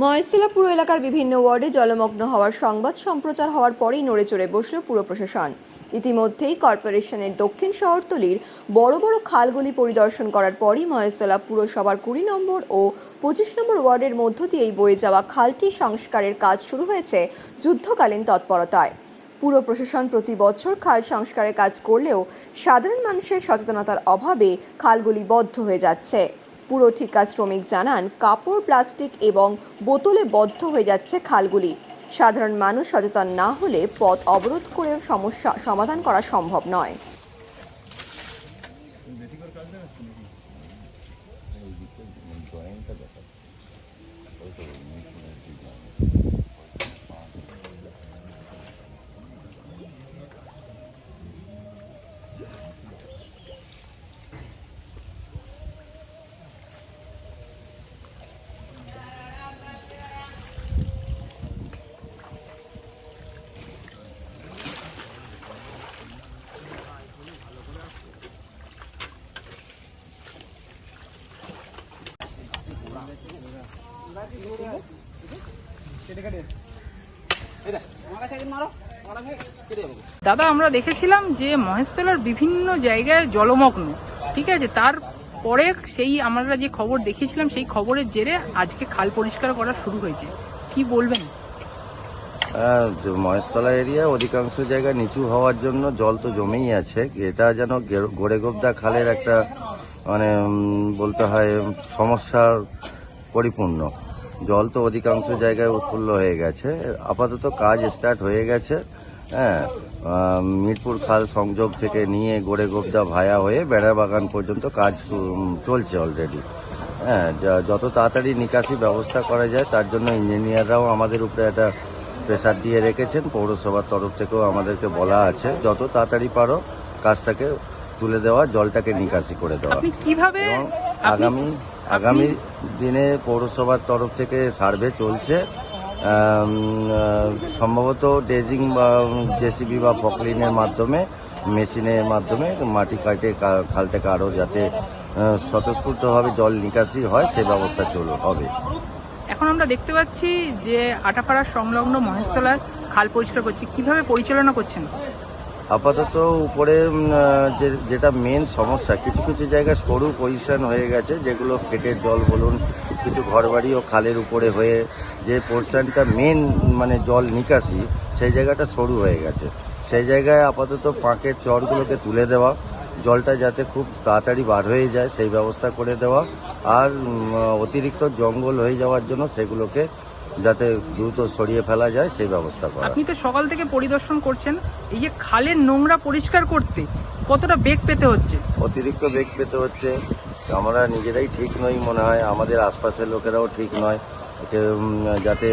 মহেশতলা পুর এলাকার বিভিন্ন ওয়ার্ডে জলমগ্ন হওয়ার সংবাদ সম্প্রচার হওয়ার পরেই নড়ে চড়ে বসল পুর প্রশাসন। ইতিমধ্যেই কর্পোরেশনের দক্ষিণ শহরতলির বড় বড় খালগুলি পরিদর্শন করার পরই মহেশতলা পুরসভার কুড়ি নম্বর ও পঁচিশ নম্বর ওয়ার্ডের মধ্য দিয়েই বয়ে যাওয়া খালটি সংস্কারের কাজ শুরু হয়েছে যুদ্ধকালীন তৎপরতায়। পুর প্রশাসন প্রতি বছর খাল সংস্কারের কাজ করলেও সাধারণ মানুষের সচেতনতার অভাবে খালগুলি বদ্ধ হয়ে যাচ্ছে। পুরো ঠিকা শ্রমিক জানান, কাপড়, প্লাস্টিক এবং বোতলে বদ্ধ হয়ে যাচ্ছে খালগুলি। সাধারণ মানুষ সচেতন না হলে পথ অবরোধ করে সমস্যা সমাধান করা সম্ভব নয়। দাদা, আমরা দেখেছিলাম যে মহেশতলার বিভিন্ন জায়গায় জলমগ্ন, ঠিক আছে? তার পরে সেই আমরা যে খবর দেখেছিলাম সেই খবরের জেরে আজকে খাল পরিষ্কার করা শুরু হয়েছে। কি বলবেন? মহেশতলা এরিয়া অধিকাংশ জায়গা নিচু হওয়ার জন্য জল তো জমেই আছে। এটা যেন গোড়েগোবদা খালের একটা মানে বলতে হয়, সমস্যার পরিপূর্ণ। জল তো অধিকাংশ জায়গায় উৎফুল্ল হয়ে গেছে। আপাতত কাজ স্টার্ট হয়ে গেছে। হ্যাঁ মিরপুর খাল সংযোগ থেকে নিয়ে গোড়েগোবদা ভায়া হয়ে বেড়া বাগান পর্যন্ত কাজ চলছে অলরেডি হ্যাঁ যা- যত তাড়াতাড়ি নিকাশি ব্যবস্থা করা যায় তার জন্য ইঞ্জিনিয়াররাও আমাদের উপরে একটা প্রেশার দিয়ে রেখেছেন। পৌরসভার তরফ থেকেও আমাদেরকে বলা আছে যত তাড়াতাড়ি পারো কাজটাকে তুলে দেওয়া জলটাকে নিকাশি করে দেওয়া। কীভাবে এবং আগামী আগামী দিনে পৌরসভার তরফ থেকে সার্ভে চলছে। সম্ভবত ডেজিং বা জেসিবি বা ফকলিনের মাধ্যমে, মেশিনের মাধ্যমে মাটি কাটে, কা- খালটাকে আরও যাতে স্বতঃস্ফূর্তভাবে জল নিকাশি হয়, সে ব্যবস্থা চলো, হবে। এখন আমরা দেখতে পাচ্ছি যে আটাপাড়া সংলগ্ন মহেশতলার খাল পরিষ্কার করছে। কীভাবে পরিচালনা করছেন? আপাতত উপরে যেটা মেন সমস্যা, কিছু কিছু জায়গায় সরু পজিশন হয়ে গেছে, যেগুলো পেটের জল বলুন, কিছু ঘরবাড়ি ও খালের উপরে হয়ে, যে পোর্শনটা মেন মানে জল নিকাশি, সেই জায়গাটা সরু হয়ে গেছে। সেই জায়গায় আপাতত পাঁকের চরগুলোকে তুলে দেওয়া, জলটা যাতে খুব তাড়াতাড়ি বার হয়ে যায়, সেই ব্যবস্থা করে দেওয়া, আর অতিরিক্ত জঙ্গল হয়ে যাওয়ার জন্য সেগুলোকে যাতে দ্রুত সরিয়ে ফেলা যায় সেই ব্যবস্থা করা। আপনি তো সকাল থেকে পরিদর্শন করছেন এই যে খালের নোংরা পরিষ্কার করতে কতটা বেগ পেতে হচ্ছে? অতিরিক্ত বেগ পেতে হচ্ছে। আমরা নিজেরাই ঠিক নই মনে হয় আমাদের আশপাশের লোকেরাও ঠিক নয়। যাতে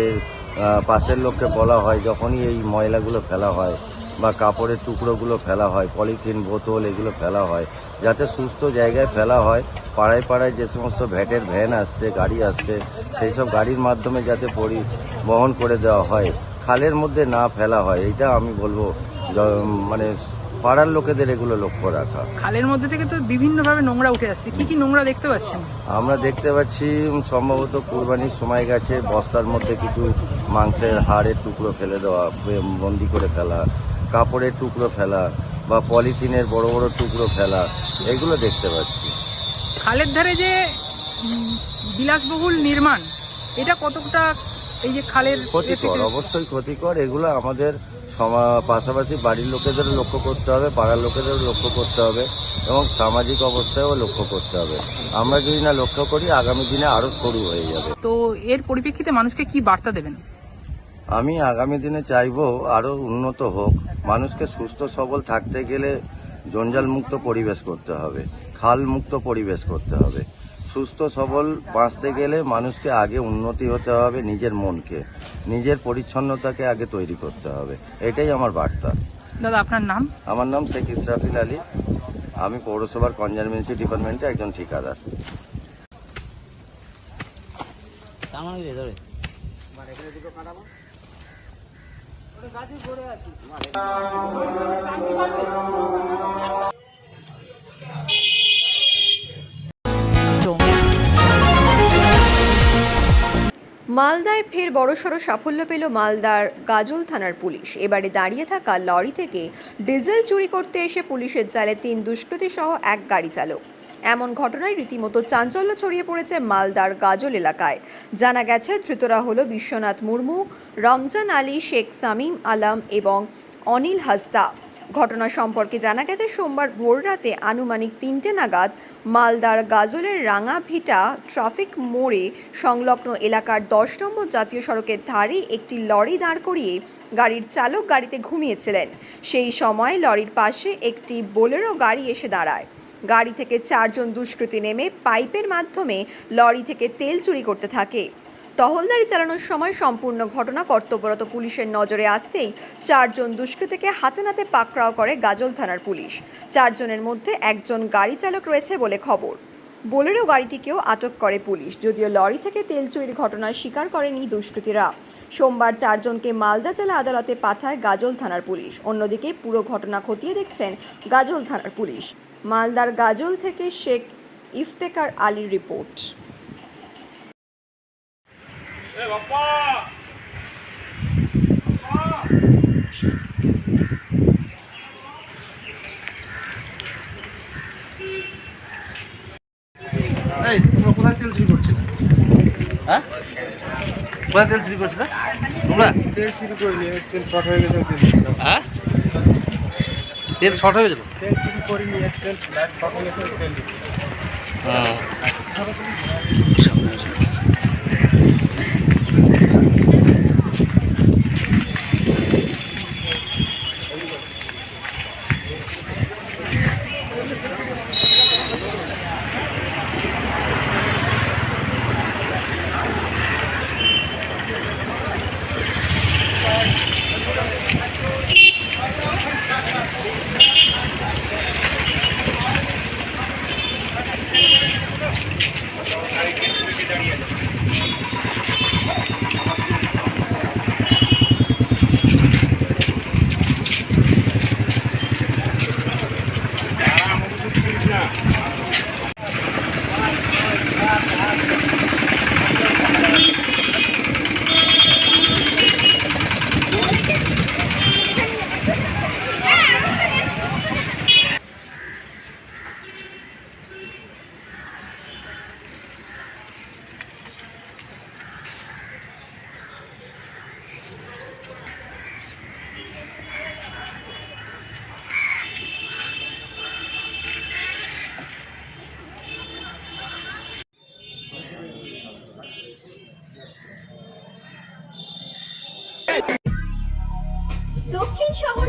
পাশের লোককে বলা হয় যখনই এই ময়লাগুলো ফেলা হয়। বা কাপড়ের টুকরোগুলো ফেলা হয়, পলিথিন বোতল এগুলো ফেলা হয়, যাতে সুস্থ জায়গায় ফেলা হয়, পাড়ায় পাড়ায় যে সমস্ত ভ্যাটের ভ্যান আসছে, গাড়ি আসছে, সেই সব গাড়ির মাধ্যমে যাতে পরিবহন করে দেওয়া হয়, খালের মধ্যে না ফেলা হয় এটা আমি বলব মানে পাড়ার লোকেদের এগুলো লক্ষ্য রাখা। খালের মধ্যে থেকে তো বিভিন্নভাবে নোংরা উঠে আসছে। কি কি নোংরা দেখতে পাচ্ছেন? আমরা দেখতে পাচ্ছি সম্ভবত কুরবানির সময় গেছে বস্তার মধ্যে কিছু মাংসের হাড়ের টুকরো ফেলে দেওয়া বন্দি করে ফেলা কাপড়ের টুকরো ফেলা বা পলিথিনের বড় বড় টুকরো ফেলা এগুলো দেখতে পাচ্ছি। খালের ধারে যে বিলাসবহুল নির্মাণ এটা কতটা এই যে খালের ক্ষতিকর অবশ্যই ক্ষতিকর। এগুলো আমাদের পাশাপাশি বাড়ির লোকেদেরও লক্ষ্য করতে হবে পাড়ার লোকেদেরও লক্ষ্য করতে হবে এবং সামাজিক অবস্থায়ও লক্ষ্য করতে হবে। আমরা যদি না লক্ষ্য করি আগামী দিনে আরও সরু হয়ে যাবে। তো এর পরিপ্রেক্ষিতে মানুষকে কি বার্তা দেবেন? আমি আগামী দিনে চাইব আরও উন্নত হোক। মানুষকে সুস্থ সবল থাকতে গেলে জঞ্জাল মুক্ত পরিবেশ করতে হবে খাল মুক্ত পরিবেশ করতে হবে। সুস্থ সবল বাঁচতে গেলে মানুষকে আগে উন্নতি হতে হবে নিজের মনকে। নিজের পরিচ্ছন্নতাকে আগে তৈরি করতে হবে। এটাই আমার বার্তা। দাদা আপনার নাম? আমার নাম শেখ ইসরাফিল আলী। আমি পৌরসভার কনজারভেন্সি ডিপার্টমেন্টে একজন ঠিকাদার। মালদায় ফের বড়সড় সাফল্য পেল মালদার গাজল থানার পুলিশ। এবারে দাঁড়িয়ে থাকা লরি থেকে ডিজেল চুরি করতে এসে পুলিশের জালে তিন দুষ্কৃতী সহ এক গাড়ি চালক। এমন ঘটনায় রীতিমতো চাঞ্চল্য ছড়িয়ে পড়েছে মালদার গাজল এলাকায়। জানা গেছে, ধৃতরা হলো বিশ্বনাথ মুর্মু, রমজান আলী, শেখ সামিম আলম এবং অনিল হাসদা ঘটনা সম্পর্কে জানা গেছে, সোমবার ভোররাতে আনুমানিক তিনটে নাগাদ মালদার গাজলের রাঙাভিটা ট্রাফিক মোড়ে সংলগ্ন এলাকার দশ নম্বর জাতীয় সড়কের ধারে একটি লরি দাঁড় করিয়ে গাড়ির চালক গাড়িতে ঘুমিয়েছিলেন। সেই সময় লরির পাশে একটি বোলেরো গাড়ি এসে দাঁড়ায়। গাড়ি থেকে চারজন দুষ্কৃতী নেমে পাইপের মাধ্যমে লরি থেকে তেল চুরি করতে থাকে। টহলদারি চালানোর সময় সম্পূর্ণ ঘটনা কর্তব্যরত পুলিশের নজরে আসতেই চারজন দুষ্কৃতীকে হাতে নাতে পাকড়াও করে গাজল থানার পুলিশ। চারজনের মধ্যে একজন গাড়ি চালক রয়েছে বলে খবর। বোলেরো গাড়িটিকেও আটক করে পুলিশ, যদিও লরি থেকে তেল চুরির ঘটনার স্বীকার করেনি দুষ্কৃতীরা। সোমবার চারজনকে মালদা জেলা আদালতে পাঠায় গাজল থানার পুলিশ। অন্যদিকে পুরো ঘটনা খতিয়ে দেখছেন গাজল থানার পুলিশ। মালদার গাজল থেকে শেখ ইফতেকার আলীর রিপোর্ট। এই তোমরা কোথায় তেল চুরি করছিলে? হ্যাঁ? কোথায় তেল চুরি করছিলে? তোমরা? তেল চুরি করিনি তেল শর্ট হয়ে গেছে হ্যাঁ? তেল শর্ট হয়ে গেছিল? তেল চুরি করিনি তেল শর্ট হয়ে গেছে তেল দিচ্ছি।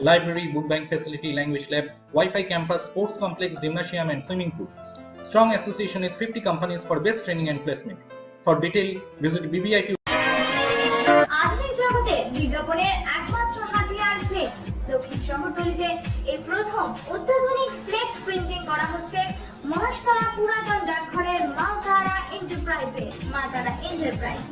library, book bank facility, language lab, Wi-Fi campus, sports complex, gymnasium, and swimming pool. Strong association with 50 companies for best training and placement. For detail, visit BBIT আধুনিক জগতে এই প্রথম প্রিন্টিং করা হচ্ছে পুরাতন এন্টারপ্রাইজ